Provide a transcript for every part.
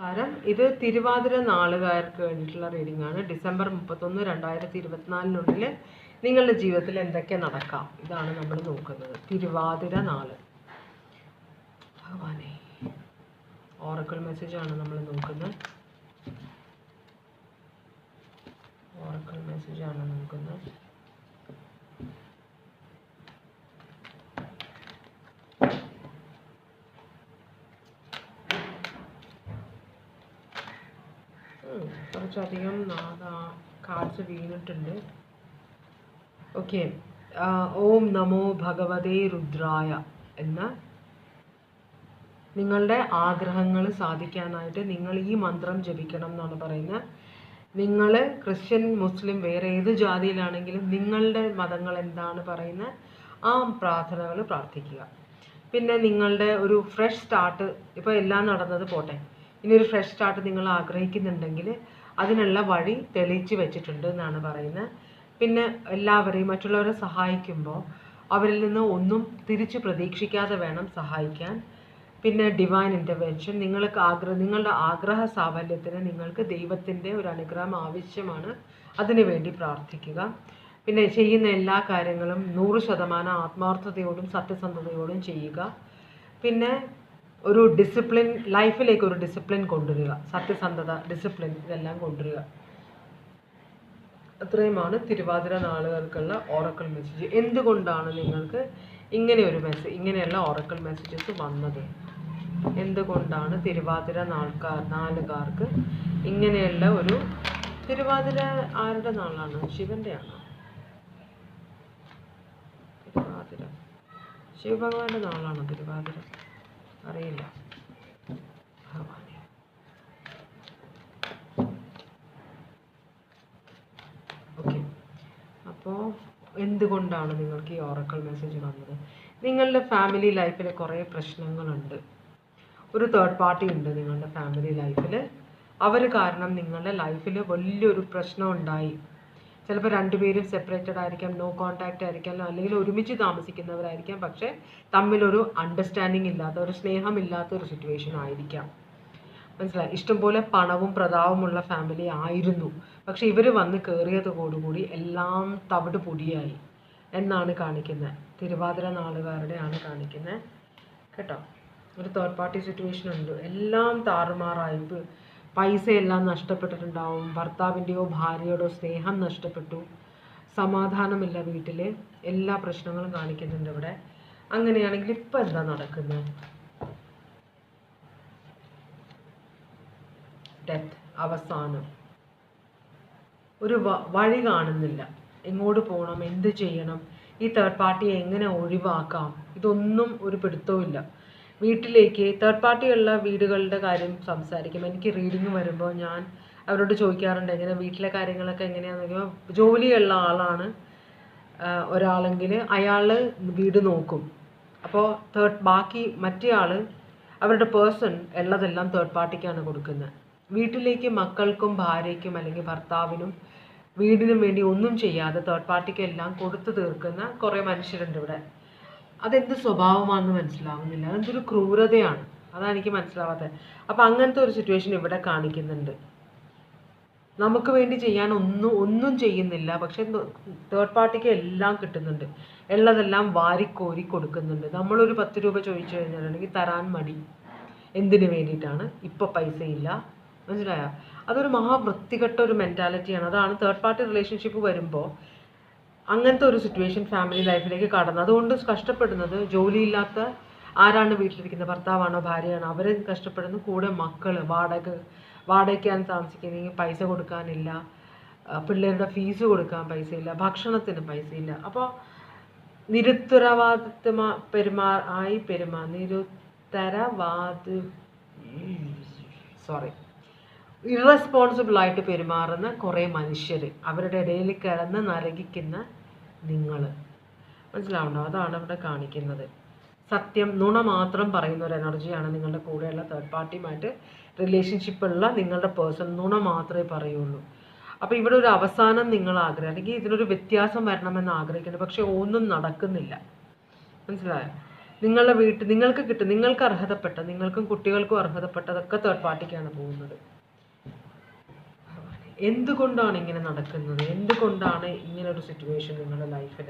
കാരണം ഇത് തിരുവാതിര നാളുകാർക്ക് വേണ്ടിയിട്ടുള്ള റീഡിംഗ് ആണ്. ഡിസംബർ മുപ്പത്തൊന്ന് രണ്ടായിരത്തി ഇരുപത്തിനാലിനുള്ളിൽ നിങ്ങളുടെ ജീവിതത്തിൽ എന്തൊക്കെ നടക്കാം? ഇതാണ് നമ്മൾ നോക്കുന്നത്. തിരുവാതിര നാൾ. ഭഗവാനെ ഓറക്കിൾ മെസ്സേജ് ആണ് നമ്മൾ നോക്കുന്നത്. ഓറക്കിൾ മെസ്സേജ് ആണ് നോക്കുന്നത്. കുറച്ചധികം കാഴ്ച വീണിട്ടുണ്ട്. ഓക്കെ. ഓം നമോ ഭഗവതേ രുദ്രായ എന്ന നിങ്ങളുടെ ആഗ്രഹങ്ങൾ സാധിക്കാനായിട്ട് നിങ്ങൾ ഈ മന്ത്രം ജപിക്കണം എന്നാണ് പറയുന്നത്. നിങ്ങൾ ക്രിസ്ത്യൻ മുസ്ലിം വേറെ ഏത് ജാതിയിലാണെങ്കിലും നിങ്ങളുടെ മതങ്ങൾ എന്താണ് പറയുന്നത്? ആ പ്രാർത്ഥനകൾ പ്രാർത്ഥിക്കുക. പിന്നെ നിങ്ങളുടെ ഒരു ഫ്രഷ് സ്റ്റാർട്ട് ഇപ്പോൾ എല്ലാം നടന്നത് പോട്ടെ. ഇനി ഒരു ഫ്രഷ് സ്റ്റാർട്ട് നിങ്ങൾ ആഗ്രഹിക്കുന്നുണ്ടെങ്കിൽ അതിനുള്ള വഴി തെളിയിച്ച് വെച്ചിട്ടുണ്ട് എന്നാണ് പറയുന്നത്. പിന്നെ എല്ലാവരെയും മറ്റുള്ളവരെ സഹായിക്കുമ്പോൾ അവരിൽ നിന്ന് ഒന്നും തിരിച്ചു പ്രതീക്ഷിക്കാതെ വേണം സഹായിക്കാൻ. പിന്നെ ഡിവൈൻ ഇന്റർവെൻഷൻ നിങ്ങൾക്ക് ആഗ്രഹ നിങ്ങളുടെ ആഗ്രഹ സാഫല്യത്തിന് നിങ്ങൾക്ക് ദൈവത്തിന്റെ ഒരു അനുഗ്രഹം ആവശ്യമാണ്. അതിനുവേണ്ടി പ്രാർത്ഥിക്കുക. പിന്നെ ചെയ്യുന്ന എല്ലാ കാര്യങ്ങളും നൂറ് ശതമാനം ആത്മാർത്ഥതയോടും സത്യസന്ധതയോടും ചെയ്യുക. പിന്നെ ഒരു ഡിസിപ്ലിൻ ലൈഫിലേക്ക് ഒരു ഡിസിപ്ലിൻ കൊണ്ടുവരിക. സത്യസന്ധത ഡിസിപ്ലിൻ ഇതെല്ലാം കൊണ്ടുവരിക. അത്രയുമാണ് തിരുവാതിര നാളുകൾക്കുള്ള ഓറക്കൽ മെസ്സേജ് എന്തുകൊണ്ടാണ് നിങ്ങൾക്ക് ഇങ്ങനെ ഒരു മെസ്സേജ് ഇങ്ങനെയുള്ള ഓറക്കൽ മെസ്സേജസ് വന്നത്? എന്തുകൊണ്ടാണ് തിരുവാതിര നാൾക്കാർ നാലുകാർക്ക് ഇങ്ങനെയുള്ള ഒരു തിരുവാതിര ആരുടെ നാളാണ്? ശിവന്റെ ആണോ തിരുവാതിര. ശിവഭഗവാന്റെ നാളാണോ തിരുവാതിര? അറിയില്ല. ഭഗവാനെ ഓക്കെ. അപ്പോൾ എന്തുകൊണ്ടാണ് നിങ്ങൾക്ക് ഈ ഓറക്കൽ മെസ്സേജ് വന്നത്? നിങ്ങളുടെ ഫാമിലി ലൈഫിൽ കുറേ പ്രശ്നങ്ങളുണ്ട്. ഒരു തേർഡ് പാർട്ടി ഉണ്ട് നിങ്ങളുടെ ഫാമിലി ലൈഫിൽ അവർ കാരണം നിങ്ങളുടെ ലൈഫിൽ വലിയൊരു പ്രശ്നം ഉണ്ടായി. ചിലപ്പോൾ രണ്ടുപേരും സെപ്പറേറ്റഡ് ആയിരിക്കാം നോ കോൺടാക്റ്റ് ആയിരിക്കാം അല്ലെങ്കിൽ ഒരുമിച്ച് താമസിക്കുന്നവരായിരിക്കാം പക്ഷേ തമ്മിലൊരു അണ്ടർസ്റ്റാൻഡിങ് ഇല്ലാത്ത ഒരു സ്നേഹമില്ലാത്ത ഒരു സിറ്റുവേഷൻ ആയിരിക്കാം. മനസ്സിലായി? ഇഷ്ടംപോലെ പണവും പ്രതാവുമുള്ള ഫാമിലി ആയിരുന്നു. പക്ഷെ ഇവർ വന്ന് കയറിയതോടുകൂടി എല്ലാം തവിട് പൊടിയായി. എന്നാണ് കാണിക്കുന്നത്. തിരുവാതിര നാളുകാരുടെയാണ് കാണിക്കുന്നത്. കേട്ടോ? ഒരു തേർഡ് പാർട്ടി സിറ്റുവേഷൻ ഉണ്ട്. എല്ലാം താറുമാറായി. ഇപ്പം പൈസ എല്ലാം നഷ്ടപ്പെട്ടിട്ടുണ്ടാവും. ഭർത്താവിന്റെയോ ഭാര്യയോടോ സ്നേഹം നഷ്ടപ്പെട്ടു. സമാധാനമില്ല വീട്ടിൽ എല്ലാ പ്രശ്നങ്ങളും കാണിക്കുന്നുണ്ട് ഇവിടെ. അങ്ങനെയാണെങ്കിൽ ഇപ്പം എന്താ നടക്കുന്നത് ഡെത്ത് അവസാനം. ഒരു വഴി കാണുന്നില്ല. എങ്ങോട്ട് പോകണം എന്ത് ചെയ്യണം? ഈ തേർഡ് പാർട്ടിയെ എങ്ങനെ ഒഴിവാക്കാം? ഇതൊന്നും ഒരു പിടുത്തവും ഇല്ല വീട്ടിലേക്ക് തേർഡ് പാർട്ടിയുള്ള വീടുകളുടെ കാര്യം സംസാരിക്കും. എനിക്ക് റീഡിങ് വരുമ്പോൾ ഞാൻ അവരോട് ചോദിക്കാറുണ്ട് എങ്ങനെ വീട്ടിലെ കാര്യങ്ങളൊക്കെ എങ്ങനെയാണെന്ന് നോക്കുമ്പോൾ ജോലിയുള്ള ആളാണ് ഒരാളെങ്കിൽ അയാൾ വീട് നോക്കും. അപ്പോൾ തേർഡ് ബാക്കി മറ്റേ ആൾ അവരുടെ പേഴ്സൺ ഉള്ളതെല്ലാം തേർഡ് പാർട്ടിക്കാണ് കൊടുക്കുന്നത്. വീട്ടിലേക്ക് മക്കൾക്കും ഭാര്യയ്ക്കും അല്ലെങ്കിൽ ഭർത്താവിനും വീടിനും വേണ്ടി ഒന്നും ചെയ്യാതെ തേർഡ് പാർട്ടിക്ക് എല്ലാം കൊടുത്തു തീർക്കുന്ന കുറേ മനുഷ്യരുണ്ട് ഇവിടെ. അതെന്ത് സ്വഭാവമാണെന്ന് മനസ്സിലാവുന്നില്ല. അതെന്തൊരു ക്രൂരതയാണ്. അതാണ് എനിക്ക് മനസ്സിലാവാത്തത് അപ്പം അങ്ങനത്തെ ഒരു സിറ്റുവേഷൻ ഇവിടെ കാണിക്കുന്നുണ്ട്. നമുക്ക് വേണ്ടി ചെയ്യാൻ ഒന്നും ഒന്നും ചെയ്യുന്നില്ല. പക്ഷെ തേർഡ് പാർട്ടിക്ക് എല്ലാം കിട്ടുന്നുണ്ട്. ഉള്ളതെല്ലാം വാരിക്കോരി കൊടുക്കുന്നുണ്ട്. നമ്മളൊരു പത്ത് രൂപ ചോദിച്ചു കഴിഞ്ഞാൽ തരാൻ മടി. എന്തിനു വേണ്ടിയിട്ടാണ്? ഇപ്പോൾ പൈസയില്ല. മനസ്സിലായോ? അതൊരു മഹാവൃത്തികെട്ട ഒരു മെന്റാലിറ്റിയാണ് അതാണ് തേർഡ് പാർട്ടി റിലേഷൻഷിപ്പ് വരുമ്പോൾ അങ്ങനത്തെ ഒരു സിറ്റുവേഷൻ ഫാമിലി ലൈഫിലേക്ക് കടന്നു. അതുകൊണ്ട് കഷ്ടപ്പെടുന്നത് ജോലിയില്ലാത്ത ആരാണ് വീട്ടിലിരിക്കുന്നത് ഭർത്താവാണോ ഭാര്യയാണോ? അവരെ കഷ്ടപ്പെടുന്നു കൂടെ മക്കൾ വാടക വാടകയ്ക്കാണ് താമസിക്കുന്നെങ്കിൽ പൈസ കൊടുക്കാനില്ല. പിള്ളേരുടെ ഫീസ് കൊടുക്കാൻ പൈസയില്ല. ഭക്ഷണത്തിന് പൈസയില്ല. അപ്പോൾ നിരുത്തരവാദിത്വമാ പെരുമാ ആയി പെരുമാ. നിരുത്തരവാദി സോറി ഇറസ്പോൺസിബിൾ ആയിട്ട് പെരുമാറുന്ന കുറേ മനുഷ്യർ അവരുടെ ഇടയിൽ കിടന്ന് നരകിക്കുന്ന നിങ്ങൾ മനസ്സിലാവുണ്ടോ? അതാണ് ഇവിടെ കാണിക്കുന്നത്. സത്യം നുണ മാത്രം പറയുന്ന ഒരു എനർജിയാണ് നിങ്ങളുടെ കൂടെയുള്ള തേർഡ് പാർട്ടിയുമായിട്ട് റിലേഷൻഷിപ്പ് ഉള്ള നിങ്ങളുടെ പേഴ്സൺ നുണ മാത്രമേ പറയുള്ളൂ. അപ്പോൾ ഇവിടെ ഒരു അവസാനം നിങ്ങൾ ആഗ്രഹം അല്ലെങ്കിൽ ഇതിനൊരു വ്യത്യാസം വരണമെന്ന് ആഗ്രഹിക്കുന്നു. പക്ഷേ ഒന്നും നടക്കുന്നില്ല. മനസ്സിലായോ? നിങ്ങളുടെ വീട്ടിൽ നിങ്ങൾക്ക് കിട്ടും നിങ്ങൾക്ക് അർഹതപ്പെട്ട നിങ്ങൾക്കും കുട്ടികൾക്കും അർഹതപ്പെട്ടതൊക്കെ തേർഡ് പാർട്ടിക്കാണ് പോകുന്നത്. എന്തുകൊണ്ടാണ് ഇങ്ങനെ നടക്കുന്നത്? എന്തുകൊണ്ടാണ് ഇങ്ങനെ ഒരു സിറ്റുവേഷൻ നിങ്ങളുടെ ലൈഫിൽ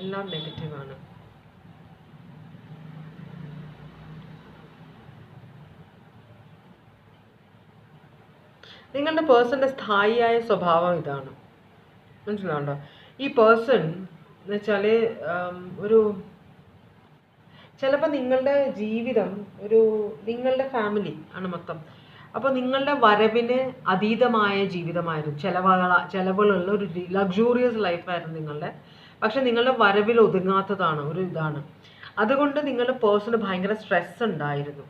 എല്ലാം നെഗറ്റീവാണ് നിങ്ങളുടെ പേഴ്സന്റെ സ്ഥായിയായ സ്വഭാവം ഇതാണ്. മനസ്സിലാവുണ്ടോ ഈ പേഴ്സൺ എന്ന് വെച്ചാൽ ഒരു ചിലപ്പോൾ നിങ്ങളുടെ ജീവിതം ഒരു നിങ്ങളുടെ ഫാമിലി ആണ് മൊത്തം. അപ്പോൾ നിങ്ങളുടെ വരവിന് അതീതമായ ജീവിതമായിരുന്നു. ചിലവുകള ചിലവുകളുള്ള ഒരു ലക്ഷൂറിയസ് ലൈഫായിരുന്നു നിങ്ങളുടെ. പക്ഷെ നിങ്ങളുടെ വരവിൽ ഒതുങ്ങാത്തതാണ് ഒരു ഇതാണ്. അതുകൊണ്ട് നിങ്ങളുടെ പേഴ്സണ് ഭയങ്കര സ്ട്രെസ് ഉണ്ടായിരുന്നു.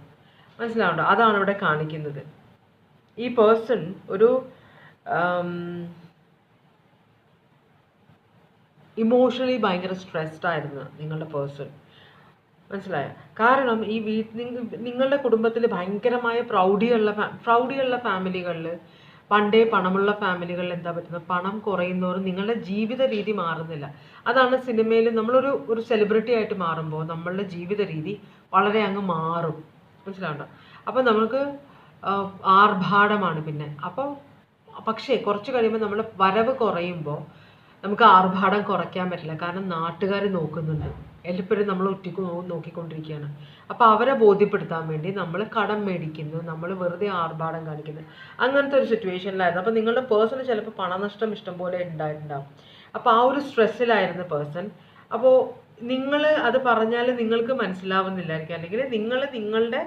മനസ്സിലാവുണ്ടോ? അതാണ് ഇവിടെ കാണിക്കുന്നത്. ഈ പേഴ്സൺ ഒരു ഇമോഷണലി ഭയങ്കര സ്ട്രെസ്ഡ് ആയിരുന്നു നിങ്ങളുടെ പേഴ്സൺ മനസ്സിലായോ? കാരണം ഈ വീട്ട് നിങ്ങളുടെ കുടുംബത്തിൽ ഭയങ്കരമായ പ്രൗഢിയുള്ള പ്രൗഢിയുള്ള ഫാമിലികളിൽ പണ്ടേ പണമുള്ള ഫാമിലികളിൽ എന്താ പറ്റുന്നത്? പണം കുറയുന്നതോറും നിങ്ങളുടെ ജീവിത രീതി മാറുന്നില്ല. അതാണ് സിനിമയിൽ നമ്മളൊരു ഒരു സെലിബ്രിറ്റി ആയിട്ട് മാറുമ്പോൾ നമ്മളുടെ ജീവിത രീതി വളരെ അങ്ങ് മാറും. മനസ്സിലാവണ്ടോ? അപ്പം നമുക്ക് ആർഭാടമാണ് പിന്നെ. അപ്പോൾ പക്ഷേ കുറച്ച് കഴിയുമ്പോൾ നമ്മൾ വരവ് കുറയുമ്പോൾ നമുക്ക് ആർഭാടം കുറയ്ക്കാൻ പറ്റില്ല. കാരണം നാട്ടുകാർ നോക്കുന്നുണ്ട്. എല്ലപ്പോഴും നമ്മൾ ഒറ്റയ്ക്ക് നോക്കിക്കൊണ്ടിരിക്കുകയാണ്. അപ്പോൾ അവരെ ബോധ്യപ്പെടുത്താൻ വേണ്ടി നമ്മൾ കടം മേടിക്കുന്നു. നമ്മൾ വെറുതെ ആർഭാടം കാണിക്കുന്നു. അങ്ങനത്തെ ഒരു സിറ്റുവേഷനിലായിരുന്നു അപ്പോൾ നിങ്ങളുടെ പേഴ്സണ് ചിലപ്പോൾ പണനഷ്ടം ഇഷ്ടം പോലെ ഉണ്ടായിട്ടുണ്ടാവും. അപ്പോൾ ആ ഒരു സ്ട്രെസ്സിലായിരുന്നു പേഴ്സൺ അപ്പോൾ നിങ്ങൾ അത് പറഞ്ഞാൽ നിങ്ങൾക്ക് മനസ്സിലാവുന്നില്ലായിരിക്കും. അല്ലെങ്കിൽ നിങ്ങൾ നിങ്ങളുടെ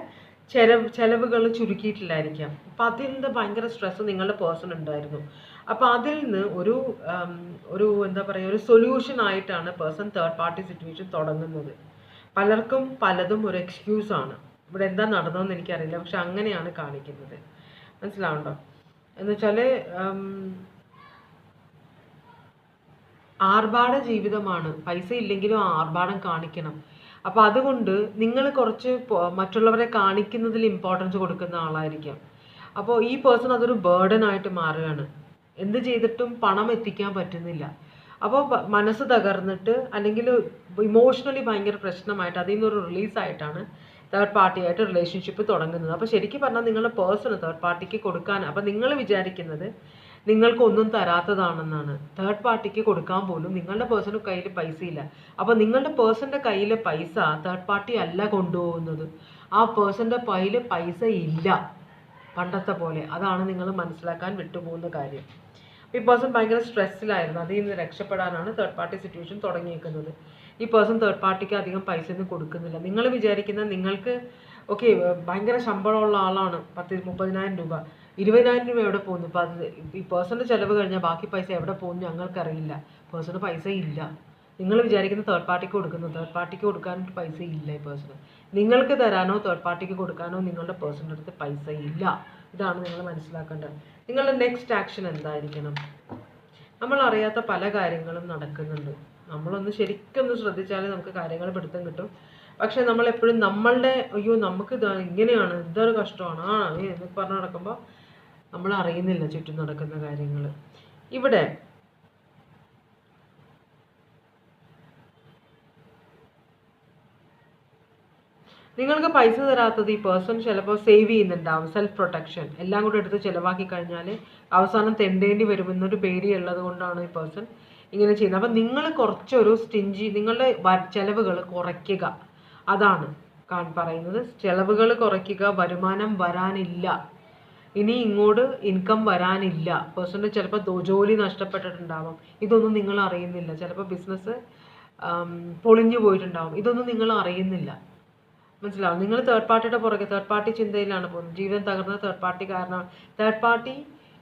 ചെലവ് ചെലവുകൾ ചുരുക്കിയിട്ടില്ലായിരിക്കാം. അപ്പം അതിന്റെ ഭയങ്കര സ്ട്രെസ് നിങ്ങളുടെ പേഴ്സൺ ഉണ്ടായിരുന്നു. അപ്പോൾ അതിൽ നിന്ന് ഒരു ഒരു എന്താ പറയുക ഒരു സൊല്യൂഷൻ ആയിട്ടാണ് പേഴ്സൺ തേർഡ് പാർട്ടി സിറ്റുവേഷൻ തുടങ്ങുന്നത്. പലർക്കും പലതും ഒരു എക്സ്ക്യൂസ് ആണ്. ഇവിടെ എന്താ നടന്നതെന്ന് എനിക്കറിയില്ല. പക്ഷെ അങ്ങനെയാണ് കാണിക്കുന്നത്. മനസ്സിലാവുണ്ടോ? എന്ന് വെച്ചാൽ ആർഭാട ജീവിതമാണ്. പൈസ ഇല്ലെങ്കിലും ആർഭാടം കാണിക്കണം. അപ്പോൾ അതുകൊണ്ട് നിങ്ങൾ കുറച്ച് മറ്റുള്ളവരെ കാണിക്കുന്നതിൽ ഇമ്പോർട്ടൻസ് കൊടുക്കുന്ന ആളായിരിക്കാം. അപ്പോൾ ഈ പേഴ്സൺ അതൊരു ബേർഡൻ ആയിട്ട് മാറുകയാണ്. എന്ത് ചെയ്തിട്ടും പണം എത്തിക്കാൻ പറ്റുന്നില്ല. അപ്പോൾ മനസ്സ് തകർന്നിട്ട് അല്ലെങ്കിൽ ഇമോഷണലി ഭയങ്കര പ്രശ്നമായിട്ട് അതിൽ നിന്നൊരു റിലീസായിട്ടാണ് തേർഡ് പാർട്ടിയായിട്ട് റിലേഷൻഷിപ്പ് തുടങ്ങുന്നത്. അപ്പോൾ ശരിക്കും പറഞ്ഞാൽ നിങ്ങളുടെ പേഴ്സൺ തേർഡ് പാർട്ടിക്ക് കൊടുക്കാൻ അപ്പോൾ നിങ്ങൾ വിചാരിക്കുന്നത് നിങ്ങൾക്കൊന്നും തരാത്തതാണെന്നാണ്. തേർഡ് പാർട്ടിക്ക് കൊടുക്കാൻ പോലും നിങ്ങളുടെ പേഴ്സണ് കയ്യിൽ പൈസ ഇല്ല അപ്പോൾ നിങ്ങളുടെ പേഴ്സന്റെ കയ്യിൽ പൈസ തേർഡ് പാർട്ടി അല്ല കൊണ്ടുപോകുന്നത്. ആ പേഴ്സന്റെ കയ്യിൽ പൈസ ഇല്ല. പണ്ടത്തെ പോലെ. അതാണ് നിങ്ങൾ മനസ്സിലാക്കാൻ വിട്ടുപോകുന്ന കാര്യം. ഈ പേഴ്സൺ ഭയങ്കര സ്ട്രെസ്സിലായിരുന്നു അതിൽ നിന്ന് രക്ഷപ്പെടാനാണ് തേർഡ് പാർട്ടി സിറ്റുവേഷൻ തുടങ്ങിയിരിക്കുന്നത് ഈ പേഴ്സൺ തേർഡ് പാർട്ടിക്ക് അധികം പൈസ ഒന്നും കൊടുക്കുന്നില്ല. നിങ്ങൾ വിചാരിക്കുന്ന നിങ്ങൾക്ക് ഓക്കെ ഭയങ്കര ശമ്പളമുള്ള ആളാണ്. പത്ത് മുപ്പതിനായിരം രൂപ. ഇരുപതിനായിരം രൂപ എവിടെ പോകുന്നു? ഇപ്പം അത് ഈ പേഴ്സണിന്റെ ചിലവ് കഴിഞ്ഞാൽ ബാക്കി പൈസ എവിടെ പോകുന്നു ഞങ്ങൾക്കറിയില്ല. പേഴ്സണ് പൈസ ഇല്ല. നിങ്ങൾ വിചാരിക്കുന്ന തേർഡ് പാർട്ടിക്ക് കൊടുക്കുന്നു. തേർഡ് പാർട്ടിക്ക് കൊടുക്കാൻ പൈസ ഇല്ല ഈ പേഴ്സണ് നിങ്ങൾക്ക് തരാനോ തേർഡ് പാർട്ടിക്ക് കൊടുക്കാനോ നിങ്ങളുടെ പേഴ്സണിന്റെ അടുത്ത് പൈസ ഇല്ല. ഇതാണ് നിങ്ങൾ മനസ്സിലാക്കേണ്ടത്. നിങ്ങളുടെ നെക്സ്റ്റ് ആക്ഷൻ എന്തായിരിക്കണം? നമ്മൾ അറിയാത്ത പല കാര്യങ്ങളും നടക്കുന്നുണ്ട്. നമ്മളൊന്ന് ശരിക്കൊന്ന് ശ്രദ്ധിച്ചാലേ നമുക്ക് കാര്യങ്ങൾ പിടുത്തം കിട്ടും. പക്ഷെ നമ്മൾ എപ്പോഴും നമ്മളുടെ അയ്യോ നമുക്ക് ഇത് ഇങ്ങനെയാണ് എന്തൊരു കഷ്ടമാണ് ആ എന്നൊക്കെ പറഞ്ഞ് നടക്കുമ്പോൾ നമ്മൾ അറിയുന്നില്ല ചുറ്റും നടക്കുന്ന കാര്യങ്ങൾ ഇവിടെ നിങ്ങൾക്ക് പൈസ തരാത്തത് ഈ പേഴ്സൺ ചിലപ്പോൾ സേവ് ചെയ്യുന്നുണ്ടാവും സെൽഫ് പ്രൊട്ടക്ഷൻ എല്ലാം കൂടെ എടുത്ത് ചിലവാക്കി കഴിഞ്ഞാൽ അവസാനം തെണ്ടേണ്ടി വരുമെന്നൊരു പേടിയുള്ളത് കൊണ്ടാണ് ഈ പേഴ്സൺ ഇങ്ങനെ ചെയ്യുന്നത്. അപ്പം നിങ്ങൾ കുറച്ചൊരു സ്റ്റിഞ്ചി നിങ്ങളുടെ ചിലവുകൾ കുറയ്ക്കുക. അതാണ് കാൺ പറയുന്നത്. ചിലവുകൾ കുറയ്ക്കുക വരുമാനം വരാനില്ല. ഇനി ഇങ്ങോട്ട് ഇൻകം വരാനില്ല. പേഴ്സണിന് ചിലപ്പോൾ ജോലി നഷ്ടപ്പെട്ടിട്ടുണ്ടാവും. ഇതൊന്നും നിങ്ങൾ അറിയുന്നില്ല. ചിലപ്പോൾ ബിസിനസ് പൊളിഞ്ഞു പോയിട്ടുണ്ടാവും. ഇതൊന്നും നിങ്ങൾ അറിയുന്നില്ല. മനസ്സിലാവും? നിങ്ങൾ തേർഡ് പാർട്ടിയുടെ പുറകെ തേർഡ് പാർട്ടി ചിന്തയിലാണ് പോകുന്നത്. ജീവിതം തകർന്ന തേർഡ് പാർട്ടി കാരണം തേർഡ് പാർട്ടി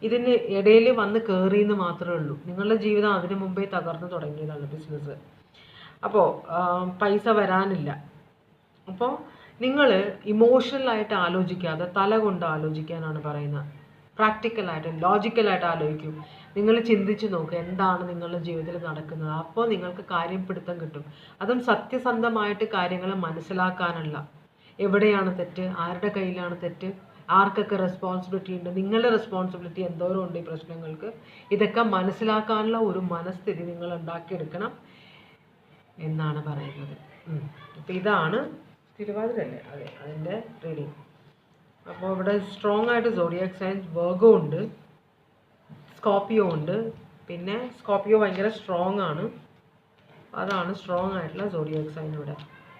ഇതിന് ഇടയിൽ വന്ന് കയറിയെന്ന് മാത്രമേ ഉള്ളൂ. നിങ്ങളുടെ ജീവിതം അതിനു മുമ്പേ തകർന്നു തുടങ്ങിയതാണ് ബിസിനസ് അപ്പോൾ പൈസ വരാനില്ല. അപ്പോൾ നിങ്ങൾ ഇമോഷണലായിട്ട് ആലോചിക്കാതെ തല കൊണ്ട് ആലോചിക്കാനാണ് പറയുന്നത്. പ്രാക്ടിക്കലായിട്ട് ലോജിക്കലായിട്ട് ആലോചിക്കും. നിങ്ങൾ ചിന്തിച്ച് നോക്കുക എന്താണ് നിങ്ങളുടെ ജീവിതത്തിൽ നടക്കുന്നത്. അപ്പോൾ നിങ്ങൾക്ക് കാര്യം പിടുത്തം കിട്ടും. അതും സത്യസന്ധമായിട്ട് കാര്യങ്ങൾ മനസ്സിലാക്കാനുള്ള എവിടെയാണ് തെറ്റ്? ആരുടെ കയ്യിലാണ് തെറ്റ്? ആർക്കൊക്കെ റെസ്പോൺസിബിലിറ്റി ഉണ്ട്? നിങ്ങളുടെ റെസ്പോൺസിബിലിറ്റി എന്തോരം ഉണ്ട് ഈ പ്രശ്നങ്ങൾക്ക്? ഇതൊക്കെ മനസ്സിലാക്കാനുള്ള ഒരു മനസ്ഥിതി നിങ്ങൾ ഉണ്ടാക്കിയെടുക്കണം എന്നാണ് പറയുന്നത്. അപ്പം ഇതാണ് തിരുവാതിരല്ലേ അതെ അതിന്റെ റീഡിങ് അപ്പോൾ ഇവിടെ സ്ട്രോങ് ആയിട്ട് സോഡിയാക് സയൻസ് വർഗോ ഉണ്ട് സ്കോപ്പിയോ ഉണ്ട് പിന്നെ സ്കോപ്പിയോ ഭയങ്കര സ്ട്രോങ് ആണ്. അതാണ് സ്ട്രോങ് ആയിട്ടുള്ള സോഡിയാക് സൈൻ ഇവിടെ.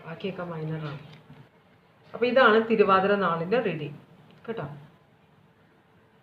ബാക്കിയൊക്കെ മൈനറാണ് അപ്പോൾ ഇതാണ് തിരുവാതിര നാളിന്റെ റീഡിങ് കേട്ടോ?